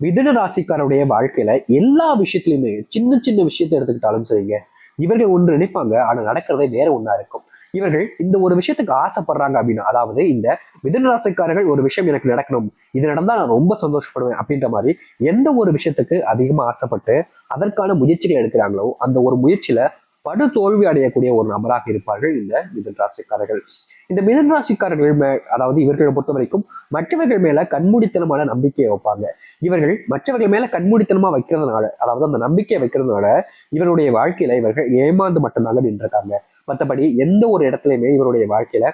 மிதுன ராசிக்காரருடைய வாழ்க்கையில எல்லா விஷயத்திலுமே சின்ன சின்ன விஷயத்தை எடுத்துக்கிட்டாலும் சரிங்க இவர்கள் ஒன்று நினைப்பாங்க ஆனா நடக்கிறதே வேற ஒண்ணா இருக்கும். இவர்கள் இந்த ஒரு விஷயத்துக்கு ஆசைப்படுறாங்க அப்படின்னா அதாவது இந்த மிதுன ராசிக்காரர்கள் ஒரு விஷயம் எனக்கு நடக்கணும் இது நடந்தா நான் ரொம்ப சந்தோஷப்படுவேன் அப்படின்ற மாதிரி எந்த ஒரு விஷயத்துக்கு அதிகமா ஆசைப்பட்டு அதற்கான முயற்சிகள் எடுக்கிறாங்களோ அந்த ஒரு முயற்சியில படு தோல்வி அடையக்கூடிய ஒரு நபராக இருப்பார்கள் இந்த மிதன் ராசிக்காரர்கள். இந்த மிதன் ராசிக்காரர்கள் மே அதாவது இவர்களை பொறுத்த வரைக்கும் மற்றவர்கள் மேல கண்மூடித்தனமான நம்பிக்கையை வைப்பாங்க. இவர்கள் மற்றவர்கள் மேல கண்மூடித்தனமா வைக்கிறதுனால அதாவது அந்த நம்பிக்கையை வைக்கிறதுனால இவருடைய வாழ்க்கையில இவர்கள் ஏமாந்து மட்டும்தாங்க நின்றுருக்காங்க. மற்றபடி எந்த ஒரு இடத்துலையுமே இவருடைய வாழ்க்கையில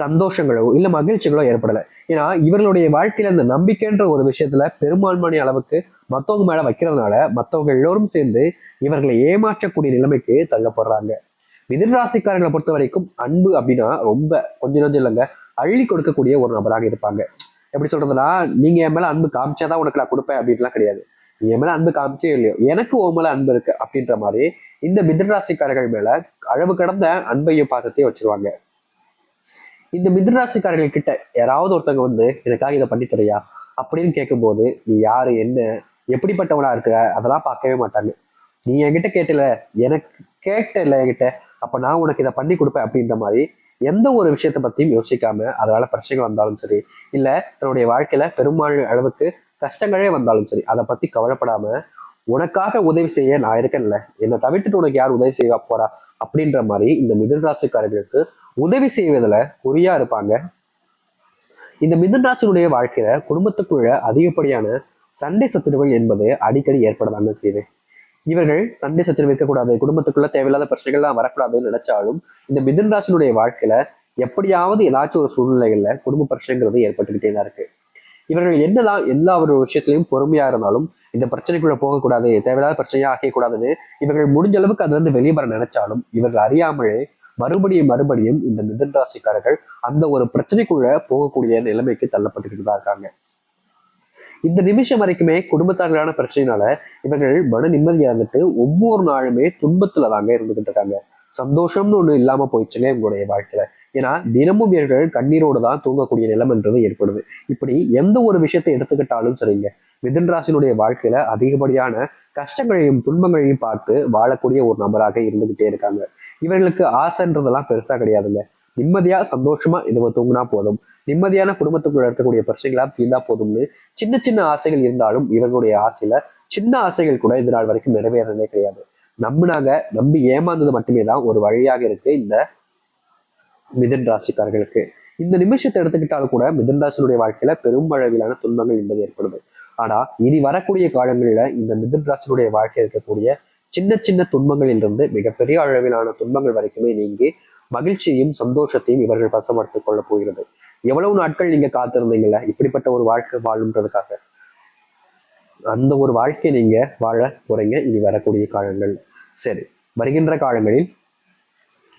சந்தோஷங்களோ இல்லை மகிழ்ச்சிகளோ ஏற்படலை. ஏன்னா இவர்களுடைய வாழ்க்கையில இந்த நம்பிக்கைன்ற ஒரு விஷயத்துல பெரும்பான்மையான அளவுக்கு மற்றவங்க மேல வைக்கிறதுனால மற்றவங்க எல்லோரும் சேர்ந்து இவர்களை ஏமாற்றக்கூடிய நிலைமைக்கு தள்ளப்படுறாங்க. மிதிராசிக்காரர்களை பொறுத்த வரைக்கும் அன்பு அப்படின்னா ரொம்ப கொஞ்ச நஞ்சம் இல்லைங்க அள்ளி கொடுக்கக்கூடிய ஒரு நபராக இருப்பாங்க. எப்படி சொல்றதுன்னா நீங்க என் மேல அன்பு காமிச்சாதான் உனக்கு நான் கொடுப்பேன் அப்படின்லாம் கிடையாது. நீ என் மேல அன்பு காமிச்சே இல்லையோ. எனக்கு உன் மேல அன்பு இருக்கு அப்படின்ற மாதிரி இந்த மிதுன ராசிக்காரர்கள் மேல அளவு கடந்த அன்பையும் பாசத்தையும் வச்சிருவாங்க. இந்த மிதுராசிக்காரர்கள் கிட்ட யாராவது ஒருத்தவங்க வந்து எனக்காக இதை பண்ணி தரியா அப்படின்னு கேட்கும்போது நீ யாரு? என்ன? எப்படிப்பட்டவனா இருக்க? அதெல்லாம் பார்க்கவே மாட்டாங்க. நீ என்கிட்ட கேட்டல எனக்கு கேட்டல என்கிட்ட அப்ப நான் உனக்கு இதை பண்ணி கொடுப்பேன் அப்படின்ற மாதிரி எந்த ஒரு விஷயத்த பத்தியும் யோசிக்காம அதனால பிரச்சனைகள் வந்தாலும் சரி இல்ல தன்னுடைய வாழ்க்கையில பெரும்பாலும் அளவுக்கு கஷ்டங்களே வந்தாலும் சரி அதை பத்தி கவலைப்படாம உனக்காக உதவி செய்ய நான் இருக்கேன்ல. என்னை தவிர்த்துட்டு உனக்கு யார் உதவி செய்வா? போறா அப்படின்ற மாதிரி இந்த மிதன் ராசிக்காரர்களுக்கு உதவி செய்வதில் குறியா இருப்பாங்க. இந்த மிதன் ராசினுடைய வாழ்க்கையில குடும்பத்துக்குள்ள அதிகப்படியான சண்டை சத்துருவல் என்பது அடிக்கடி ஏற்படலாங்க செய்யுது. இவர்கள் சண்டை சச்சரவு இருக்கக்கூடாது குடும்பத்துக்குள்ள தேவையில்லாத பிரச்சனைகள்லாம் வரக்கூடாதுன்னு நினைச்சாலும் இந்த மிதன் ராசினுடைய வாழ்க்கையில எப்படியாவது ஏதாச்சும் ஒரு சூழ்நிலைகள்ல குடும்ப பிரச்சனைங்கிறது ஏற்பட்டுக்கிட்டே தான் இருக்கு. இவர்கள் என்னதான் எல்லா ஒரு விஷயத்திலையும் பொறுமையா இருந்தாலும் இந்த பிரச்சனைக்குள்ள போகக்கூடாது தேவையில்லாத பிரச்சனையா ஆகக்கூடாதுன்னு இவர்கள் முடிஞ்ச அளவுக்கு அதுல இருந்து வெளியே வர நினைச்சாலும் இவர்கள் அறியாமலே மறுபடியும் மறுபடியும் இந்த மிதன் ராசிக்காரர்கள் அந்த ஒரு பிரச்சனைக்குள்ள போகக்கூடிய நிலைமைக்கு தள்ளப்பட்டுக்கிட்டு தான் இருக்காங்க. இந்த நிமிஷம் வரைக்குமே குடும்பத்தார்களான பிரச்சனைனால இவர்கள் மன நிம்மதியா இருந்துட்டு ஒவ்வொரு நாளுமே துன்பத்துல தாங்க இருந்துகிட்டு இருக்காங்க. சந்தோஷம்னு ஒண்ணு இல்லாம போயிடுச்சுங்க இவங்களுடைய வாழ்க்கையில. ஏன்னா தினமும் இவர்கள் கண்ணீரோடு தான் தூங்கக்கூடிய நிலைமைன்றது ஏற்படுது. இப்படி எந்த ஒரு விஷயத்தை எடுத்துக்கிட்டாலும் சரிங்க. மிதன் ராசினுடைய வாழ்க்கையில அதிகப்படியான கஷ்டங்களையும் துன்பங்களையும் பார்த்து வாழக்கூடிய ஒரு நபராக இருந்துகிட்டே இருக்காங்க. இவர்களுக்கு ஆசைன்றதெல்லாம் பெருசா கிடையாதுங்க. நிம்மதியா சந்தோஷமா இதுவ தூங்கினா போதும். நிம்மதியான குடும்பத்துக்குள்ள இருக்கக்கூடிய பிரச்சனைகளா தீர்ந்தா போதும்னு சின்ன சின்ன ஆசைகள் இருந்தாலும் இவர்களுடைய ஆசையில சின்ன ஆசைகள் கூட இது நாள் வரைக்கும் நிறைவேறதே கிடையாது. நம்பினாங்க நம்பி ஏமாந்தது மட்டுமே தான் ஒரு வழியாக இருக்கு. இந்த மிதன் ராசிக்காரர்களுக்கு. இந்த நிமிஷத்தை எடுத்துக்கிட்டாலும் கூட மிதன் ராசினுடைய வாழ்க்கையில பெரும்பளவிலான துன்பங்கள் என்பது ஏற்படுது. ஆனா இனி வரக்கூடிய காலங்களில இந்த மிதன் ராசினுடைய வாழ்க்கையில் இருக்கக்கூடிய சின்ன சின்ன துன்பங்களிலிருந்து மிகப்பெரிய அளவிலான துன்பங்கள் வரைக்குமே நீங்கி மகிழ்ச்சியும் சந்தோஷத்தையும் இவர்கள் வசப்படுத்திக் கொள்ள போகிறது. எவ்வளவு நாட்கள் நீங்க காத்திருந்தீங்கல்ல? இப்படிப்பட்ட ஒரு வாழ்க்கை வாழுன்றதுக்காக அந்த ஒரு வாழ்க்கையை நீங்க வாழ போறீங்க. இனி வரக்கூடிய காலங்கள். சரி வருகின்ற காலங்களில்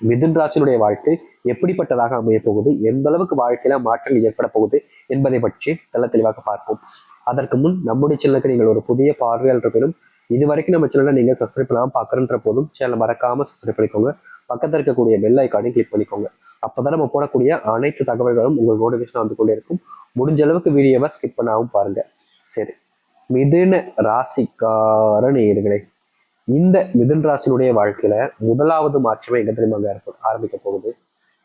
மிதுன் ராசினுடைய வாழ்க்கை எப்படிப்பட்டதாக அமையப்போகுது எந்த அளவுக்கு வாழ்க்கையில மாற்றங்கள் ஏற்பட போகுது என்பதை பற்றி தெள்ள தெளிவாக பார்ப்போம். அதற்கு முன் நம்முடைய சேனலுக்கு நீங்கள் ஒரு புதிய பார்வையாளர் பெறும் இது வரைக்கும் நம்ம சேனலை நீங்கள் சப்ஸ்கிரைப் பண்ணாமல் பார்க்குறன்ற போதும் சேனலை மறக்காம சப்ஸ்கிரைப் பண்ணிக்கோங்க. பக்கத்தில் இருக்கக்கூடிய பெல் ஐக்கானையும் கிளிக் பண்ணிக்கோங்க. அப்போதான் நம்ம போடக்கூடிய அனைத்து தகவல்களும் உங்கள் நோட்டிஃபிகேஷன் வந்து கொண்டே இருக்கும். முடிஞ்ச அளவுக்கு வீடியோவை ஸ்கிப் பண்ணாமல் பாருங்க. சரி. மிதுன ராசிக்கார நேயர்களே இந்த மிதுன் ராசினுடைய வாழ்க்கையில முதலாவது மாற்றமே எங்க தெரியுமாங்க ஆரம்பிக்க போகுது.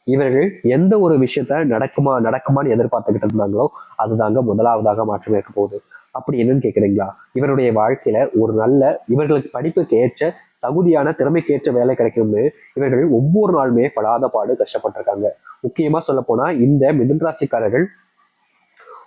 இவர்கள் எந்த ஒரு விஷயத்த நடக்குமா நடக்குமான்னு எதிர்பார்த்துக்கிட்டு இருந்தாங்களோ அதுதாங்க முதலாவதாக மாற்றம் இருக்க போகுது. அப்படி என்னன்னு கேக்குறீங்களா? இவருடைய வாழ்க்கையில ஒரு நல்ல இவர்களுக்கு படிப்புக்கு ஏற்ற தகுதியான திறமைக்கேற்ற வேலை கிடைக்கும்னு இவர்கள் ஒவ்வொரு நாளுமே படாத பாடு கஷ்டப்பட்டிருக்காங்க. முக்கியமா சொல்ல போனா இந்த மிதுன் ராசிக்காரர்கள்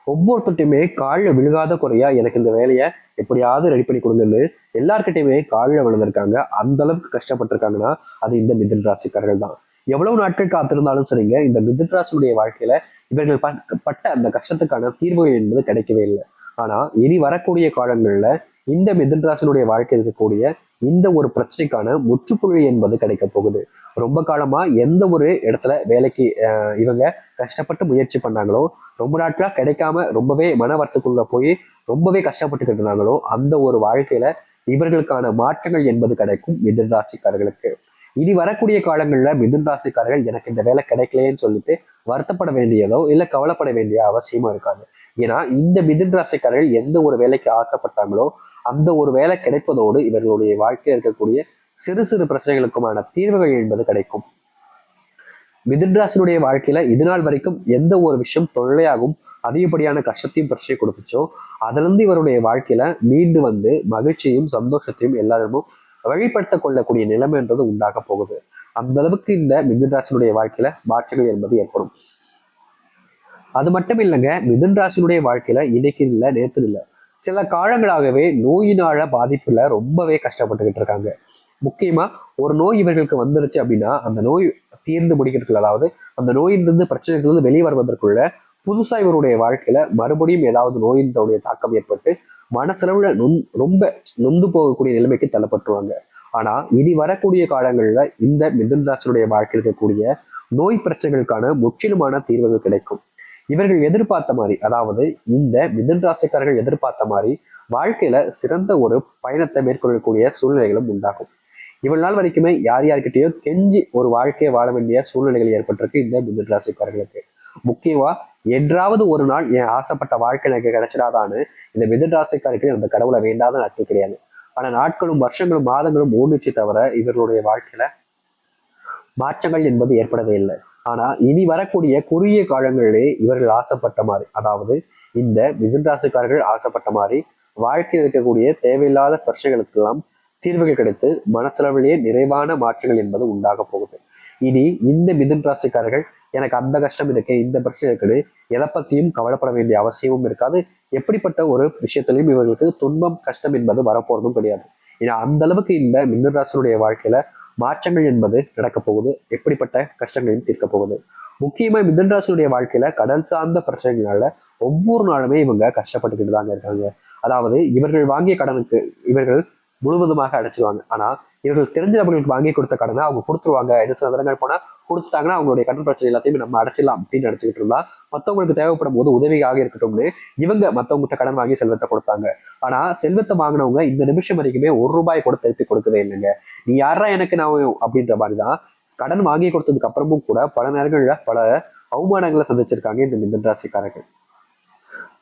ஒவ்வொருத்தட்டையுமே காலில் விழுகாத குறையா எனக்கு இந்த வேலையை எப்படியாவது ரெடி பண்ணி கொடுங்கன்னு எல்லார்கிட்டையுமே காலில் விழுந்திருக்காங்க. அந்த அளவுக்கு கஷ்டப்பட்டிருக்காங்கன்னா அது இந்த மிதன் ராசிக்காரர்கள் தான். எவ்வளவு நாட்கள் காத்திருந்தாலும் சரிங்க இந்த மிதன் ராசியுடைய வாழ்க்கையில இவர்கள் பட்ட அந்த கஷ்டத்துக்கான தீர்வுகள் என்பது கிடைக்கவே இல்லை. ஆனால் இனி வரக்கூடிய காலங்களில் இந்த மிதுன் ராசினுடைய வாழ்க்கை இருக்கக்கூடிய இந்த ஒரு பிரச்சனைக்கான முற்றுப்புள்ளி என்பது கிடைக்க போகுது. ரொம்ப காலமா எந்த ஒரு இடத்துல வேலைக்கு இவங்க கஷ்டப்பட்டு முயற்சி பண்ணாங்களோ ரொம்ப நாட்களா கிடைக்காம ரொம்பவே மன போய் ரொம்பவே கஷ்டப்பட்டுக்கிட்டு இருந்தாங்களோ அந்த ஒரு வாழ்க்கையில இவர்களுக்கான மாற்றங்கள் என்பது கிடைக்கும் மிதுன் ராசிக்காரர்களுக்கு இனி வரக்கூடிய காலங்களில் மிதுன் ராசிக்காரர்கள் எனக்கு இந்த வேலை கிடைக்கலையேன்னு சொல்லிட்டு வருத்தப்பட வேண்டியதோ இல்லை கவலைப்பட வேண்டிய அவசியமா இருக்காது. ஏன்னா இந்த மிதுன் ராசிக்காரர்கள் எந்த ஒரு வேலைக்கு ஆசைப்பட்டாங்களோ அந்த ஒரு வேலை கிடைப்பதோடு இவர்களுடைய வாழ்க்கையில் இருக்கக்கூடிய சிறு சிறு பிரச்சனைகளுக்குமான தீர்வுகள் என்பது கிடைக்கும். மிதுன்ராசினுடைய வாழ்க்கையில இது நாள் வரைக்கும் எந்த ஒரு விஷயம் தொல்லையாகவும் அதிகப்படியான கஷ்டத்தையும் பிரச்சனை கொடுத்துச்சோ அதுல இருந்து இவருடைய வாழ்க்கையில மீண்டு வந்து மகிழ்ச்சியும் சந்தோஷத்தையும் எல்லாருமும் வழிபடுத்த கொள்ளக்கூடிய நிலைமைன்றது உண்டாக போகுது. அந்த அளவுக்கு இந்த மிதுன் ராசினுடைய வாழ்க்கையில மாற்றங்கள் என்பது ஏற்படும். அது மட்டும் இல்லைங்க மிதுன் ராசினுடைய வாழ்க்கையில இன்னைக்கு இல்லை நேற்று இல்லை. சில காலங்களாகவே நோயினால பாதிப்புல ரொம்பவே கஷ்டப்பட்டுக்கிட்டு இருக்காங்க. முக்கியமா ஒரு நோய் இவர்களுக்கு வந்துருச்சு அப்படின்னா அந்த நோய் தீர்ந்து முடிக்கிறதுக்குள்ள அதாவது அந்த நோயிலிருந்து பிரச்சனைகளிலிருந்து வெளியே வருவதற்குள்ள புதுசா இவருடைய வாழ்க்கையில மறுபடியும் ஏதாவது நோயினுடைய தாக்கம் ஏற்பட்டு மனசளவுல நொந் ரொம்ப நொந்து போகக்கூடிய நிலைமைக்கு தள்ளப்பட்டுருவாங்க. ஆனா இனி வரக்கூடிய காலங்கள்ல இந்த மிதுன் ராசினுடைய வாழ்க்கையில் இருக்கக்கூடிய நோய் பிரச்சனைகளுக்கான முற்றிலுமான தீர்வுகள் கிடைக்கும். இவர்கள் எதிர்பார்த்த மாதிரி அதாவது இந்த மிதன் ராசிக்காரர்கள் எதிர்பார்த்த மாதிரி வாழ்க்கையில சிறந்த ஒரு பயணத்தை மேற்கொள்ளக்கூடிய சூழ்நிலைகளும் உண்டாகும். இவ்வளவு நாள் வரைக்குமே யார் யார்கிட்டயோ கெஞ்சி ஒரு வாழ்க்கையை வாழ வேண்டிய சூழ்நிலைகள் ஏற்பட்டிருக்கு இந்த மிதன் ராசிக்காரர்களுக்கு. முக்கியமா என்றாவது ஒரு நாள் என் ஆசைப்பட்ட வாழ்க்கை எனக்கு கிடைச்சிடாதான்னு இந்த மிதுன் ராசிக்காரர்கள் அந்த கடவுளை வேண்டாத நட்பு கிடையாது. பல நாட்களும் வருஷங்களும் மாதங்களும் ஓடிச்சு தவிர இவர்களுடைய வாழ்க்கையில மாற்றங்கள் என்பது ஏற்படவே இல்லை. ஆனா இனி வரக்கூடிய குறுகிய காலங்களிலே இவர்கள் ஆசைப்பட்ட மாதிரி அதாவது இந்த மிதுன் ராசிக்காரர்கள் ஆசைப்பட்ட மாதிரி வாழ்க்கையில் இருக்கக்கூடிய தேவையில்லாத பிரச்சனைகளுக்கெல்லாம் தீர்வுகள் கிடைத்து மனசளவிலேயே நிறைவான மாற்றங்கள் என்பது உண்டாக போகுது. இனி இந்த மிதன் ராசிக்காரர்கள் எனக்கு அந்த கஷ்டம் இருக்கு இந்த பிரச்சனை இருக்குது எதை பத்தியும் கவலைப்பட வேண்டிய அவசியமும் இருக்காது. எப்படிப்பட்ட ஒரு விஷயத்திலையும் இவர்களுக்கு துன்பம் கஷ்டம் என்பது வரப்போறதும் கிடையாது. ஏன்னா அந்த அளவுக்கு இந்த மிதுன் ராசினுடைய வாழ்க்கையில மாற்றங்கள் என்பது நடக்க போகுது. எப்படிப்பட்ட கஷ்டங்களையும் தீர்க்க போகுது. முக்கியமா மிதுன் ராசினுடைய வாழ்க்கையில கடல் சார்ந்த பிரச்சனைகளால ஒவ்வொரு நாளுமே இவங்க கஷ்டப்பட்டுக்கிட்டு தாங்க இருக்காங்க. அதாவது இவர்கள் வாங்கிய கடனுக்கு இவர்கள் முழுவதுமாக அடைச்சிருவாங்க. ஆனா இவர்கள் தெரிஞ்சவர்களுக்கு வாங்கி கொடுத்த கடனை அவங்க கொடுத்துருவாங்க. என்ன சில தடங்கள் போனால் கொடுத்துட்டாங்கன்னா அவங்களுடைய கடன் பிரச்சனை எல்லாத்தையும் நம்ம அடைச்சிடலாம் அப்படின்னு நினச்சிக்கிட்டு இருந்தா மத்தவங்களுக்கு தேவைப்படும் போது உதவியாக இருக்கட்டும்னு இவங்க மற்றவங்ககிட்ட கடன் வாங்கி செல்வத்தை கொடுத்தாங்க. ஆனா செல்வத்தை வாங்கினவங்க இந்த நிமிஷம் வரைக்குமே ஒரு ரூபாய் கூட திருப்பி கொடுக்கவே இல்லைங்க. நீ யாரா எனக்கு நான் அப்படின்ற மாதிரிதான் கடன் வாங்கி கொடுத்ததுக்கு அப்புறமும் கூட பல நேரங்களில் பல அவமானங்களை சந்திச்சிருக்காங்க இந்த மிதன் ராசிக்காரர்கள்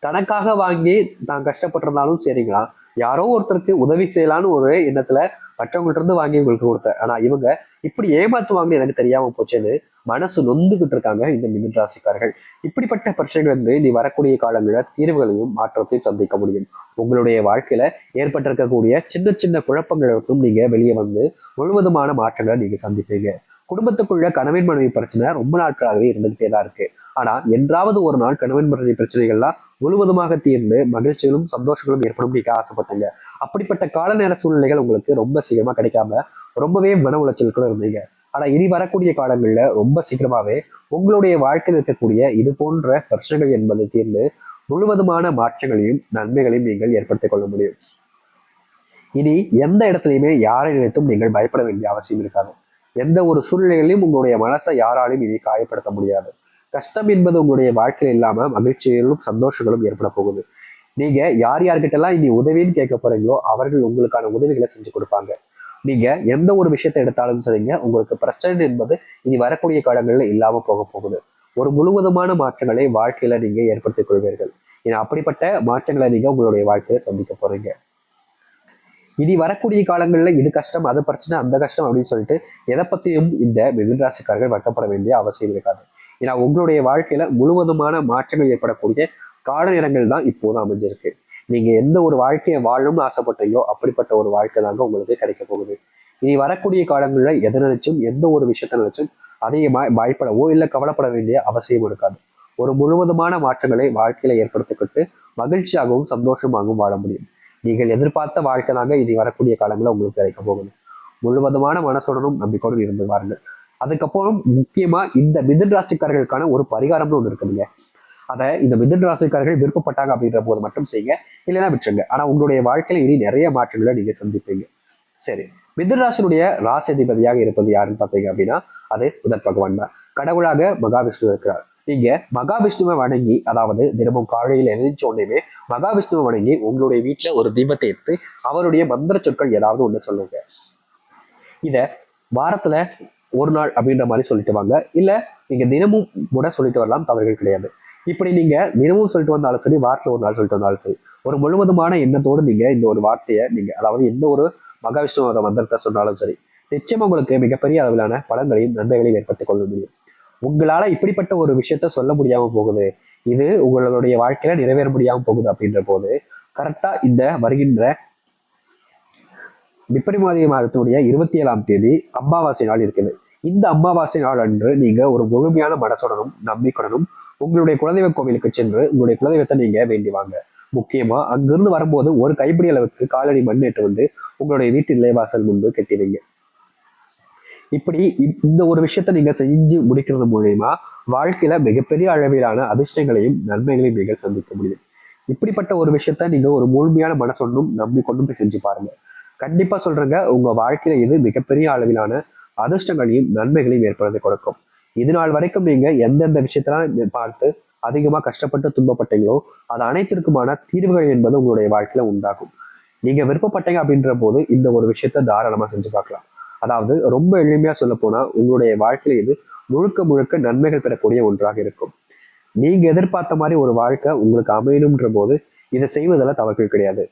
தனக்காக வாங்கி தான் கஷ்டப்பட்டிருந்தாலும் சரிங்களா? யாரோ ஒருத்தருக்கு உதவி செய்யலான்னு ஒரு எண்ணத்துல மற்றவங்கள்ட்ட இருந்து வாங்கி உங்களுக்கு கொடுத்தேன். ஆனா இவங்க இப்படி ஏமாத்துவாங்கன்னு எனக்கு தெரியாம போச்சுன்னு மனசு நொந்துகிட்டு இருக்காங்க இந்த மிதன் ராசிக்காரர்கள். இப்படிப்பட்ட பிரச்சனைகள் வந்து நீ வரக்கூடிய காலங்களில் தீர்வுகளையும் மாற்றத்தையும் சந்திக்க முடியும். உங்களுடைய வாழ்க்கையில ஏற்பட்டிருக்கக்கூடிய சின்ன சின்ன குழப்பங்களுக்கும் நீங்க வெளியே வந்து முழுவதுமான மாற்றங்களை நீங்க சந்திப்பீங்க. குடும்பத்துக்குள்ள கணவன் மனைவி பிரச்சனை ரொம்ப நாட்களாகவே இருந்துகிட்டே தான் இருக்கு. ஆனா என்றாவது ஒரு நாள் கணவன் மனைவி பிரச்சனைகள்லாம் முழுவதுமாக தீர்ந்து மகிழ்ச்சிகளும் சந்தோஷங்களும் ஏற்படும் நீங்க ஆசைப்பட்டீங்க. அப்படிப்பட்ட கால நேர சூழ்நிலைகள் உங்களுக்கு ரொம்ப சீக்கிரமா கிடைக்காம ரொம்பவே மன உளைச்சலுக்குள்ள இருந்தீங்க. ஆனா இனி வரக்கூடிய காலங்கள்ல ரொம்ப சீக்கிரமாவே உங்களுடைய வாழ்க்கையில் இருக்கக்கூடிய இது போன்ற பிரச்சனைகள் என்பது தீர்ந்து முழுவதுமான மாற்றங்களையும் நன்மைகளையும் நீங்கள் ஏற்படுத்திக் கொள்ள முடியும். இனி எந்த இடத்துலையுமே யாரை நினைத்தும் நீங்கள் பயப்பட வேண்டிய அவசியம் இருக்காது. எந்த ஒரு சூழ்நிலைகளையும் உங்களுடைய மனசை யாராலையும் இனி காயப்படுத்த முடியாது. கஷ்டம் என்பது உங்களுடைய வாழ்க்கையில் இல்லாம மகிழ்ச்சிகளும் சந்தோஷங்களும் ஏற்பட போகுது. நீங்க யார் யார்கிட்டலாம் இனி உதவின்னு கேட்க போறீங்களோ அவர்கள் உங்களுக்கான உதவிகளை செஞ்சு கொடுப்பாங்க. நீங்க எந்த ஒரு விஷயத்தை எடுத்தாலும் சரிங்க உங்களுக்கு பிரச்சனை என்பது இனி வரக்கூடிய காலங்கள்ல இல்லாம போக போகுது. ஒரு முழுவதுமான மாற்றங்களை வாழ்க்கையில நீங்க ஏற்படுத்திக் கொள்வீர்கள். ஏன்னா அப்படிப்பட்ட மாற்றங்களை நீங்க உங்களுடைய வாழ்க்கையில சந்திக்க போறீங்க. இனி வரக்கூடிய காலங்களில் இது கஷ்டம் அது பிரச்சனை அந்த கஷ்டம் அப்படின்னு சொல்லிட்டு எதை பத்தியும் இந்த மிதுன் ராசிக்காரர்கள் வருத்தப்பட வேண்டிய அவசியம் இருக்காது. ஏன்னா உங்களுடைய வாழ்க்கையில முழுவதுமான மாற்றங்கள் ஏற்படக்கூடிய கால நேரங்கள் தான் இப்போது அமைஞ்சிருக்கு. நீங்க எந்த ஒரு வாழ்க்கையை வாழணும்னு ஆசைப்பட்டீங்களோ அப்படிப்பட்ட ஒரு வாழ்க்கை தாங்க உங்களுக்கு கிடைக்க போகுது. இனி வரக்கூடிய காலங்களில் எதை நினைச்சும் எந்த ஒரு விஷயத்த நினைச்சும் அதிகமாக பயப்படவோ இல்லை கவலைப்பட வேண்டிய அவசியம் இருக்காது. ஒரு முழுவதுமான மாற்றங்களை வாழ்க்கையில ஏற்படுத்திக்கிட்டு மகிழ்ச்சியாகவும் சந்தோஷமாகவும் வாழ முடியும். நீங்கள் எதிர்பார்த்த வாழ்க்கை தாங்க இனி வரக்கூடிய காலங்களில் உங்களுக்கு கிடைக்க போகுது. முழுவதுமான மனசுடனும் நம்பிக்கையோடு இருந்து வாருங்கள். அதுக்கப்புறம் முக்கியமா இந்த மிதுன் ராசிக்காரர்களுக்கான ஒரு பரிகாரம்னு ஒன்று இருக்குதுங்க அதை இந்த மிதுன் ராசிக்காரர்கள் விருப்பப்பட்டாங்க அப்படின்ற போது மட்டும் செய்யுங்க. இல்லைன்னா விட்டுருங்க. ஆனா உங்களுடைய வாழ்க்கையில இனி நிறைய மாற்றங்களை நீங்க சந்திப்பீங்க. சரி. மிதுன் ராசினுடைய ராசிதிபதியாக இருப்பது யாருன்னு பார்த்தீங்க அப்படின்னா அது புதன் பகவான் தான். கடவுளாக மகாவிஷ்ணு இருக்கிறார். நீங்க மகாவிஷ்ணுவை வணங்கி அதாவது தினமும் காலையில் எழுந்திரிச்ச உடனே மகாவிஷ்ணுவை வணங்கி உங்களுடைய வீட்டுல ஒரு தீபத்தை எடுத்து அவருடைய மந்திர சொற்கள் ஏதாவது ஒண்ணு சொல்லுங்க. இத வாரத்துல ஒரு நாள் அப்படின்ற மாதிரி சொல்லிட்டு வாங்க. இல்லை நீங்கள் தினமும் கூட சொல்லிட்டு வரலாம் தவறுகள் கிடையாது. இப்படி நீங்கள் தினமும் சொல்லிட்டு வந்தாலும் சரி வாரத்தில் ஒரு நாள் சொல்லிட்டு வந்தாலும் சரி ஒரு முழுவதுமான எண்ணத்தோடு நீங்கள் இந்த ஒரு வார்த்தையை நீங்கள் அதாவது எந்த ஒரு மகாவிஷ்ணுவோட மந்திரத்தை சொன்னாலும் சரி நிச்சயம் உங்களுக்கு மிகப்பெரிய அளவிலான பலன்களையும் நன்மைகளையும் ஏற்படுத்திக் கொள்ள முடியும். உங்களால இப்படிப்பட்ட ஒரு விஷயத்த சொல்ல முடியாம போகுது. இது உங்களுடைய வாழ்க்கையில நிறைவேற முடியாம போகுது அப்படின்ற போது கரெக்டா இந்த வருகின்ற பிப்ரவரி மாதத்தினுடைய இருபத்தி ஏழாம் தேதி அமாவாசை நாள் இருக்குது இந்த அம்மாவாசை நாள் அன்று நீங்க ஒரு முழுமையான மனசுடனும் நம்பிக்கையுடனும் உங்களுடைய குலதெய்வ கோவிலுக்கு சென்று உங்களுடைய குலதெய்வத்தை நீங்க வேண்டி வாங்க. முக்கியமா அங்கிருந்து வரும்போது ஒரு கைப்பிடி அளவுக்கு காலடி மண்ணேற்று வந்து உங்களுடைய வீட்டு நிலைவாசல் முன்பு கட்டிடுவீங்க இப்படி இந்த ஒரு விஷயத்த நீங்க செஞ்சு முடிக்கிறது மூலியமா வாழ்க்கையில மிகப்பெரிய அளவிலான அதிர்ஷ்டங்களையும் நன்மைகளையும் நீங்கள் சந்திக்க முடியும். இப்படிப்பட்ட ஒரு விஷயத்த நீங்க ஒரு முழுமையான மனசொன்னும் நம்பிக்கொண்டும் போய் செஞ்சு பாருங்க. கண்டிப்பா சொல்றேங்க உங்க வாழ்க்கையில இது மிகப்பெரிய அளவிலான அதிர்ஷ்டங்களையும் நன்மைகளையும் ஏற்படுத்தி கொடுக்கும். இது நாள் வரைக்கும் நீங்க எந்தெந்த விஷயத்தெல்லாம் பார்த்து அதிகமாக கஷ்டப்பட்டு துன்பப்பட்டீங்களோ அது அனைத்திற்குமான தீர்வுகள் என்பது உங்களுடைய வாழ்க்கையில உண்டாகும். நீங்க விருப்பப்பட்டீங்க அப்படின்ற போது இந்த ஒரு விஷயத்த தாராளமா செஞ்சு பார்க்கலாம். அதாவது ரொம்ப எளிமையா சொல்ல போனா உங்களுடைய வாழ்க்கையில இது முழுக்க முழுக்க நன்மைகள் பெறக்கூடிய ஒன்றாக இருக்கும். நீங்க எதிர்பார்த்த மாதிரி ஒரு வாழ்க்கை உங்களுக்கு அமையணுன்ற போது இதை செய்வதில் தவறுகள் கிடையாது.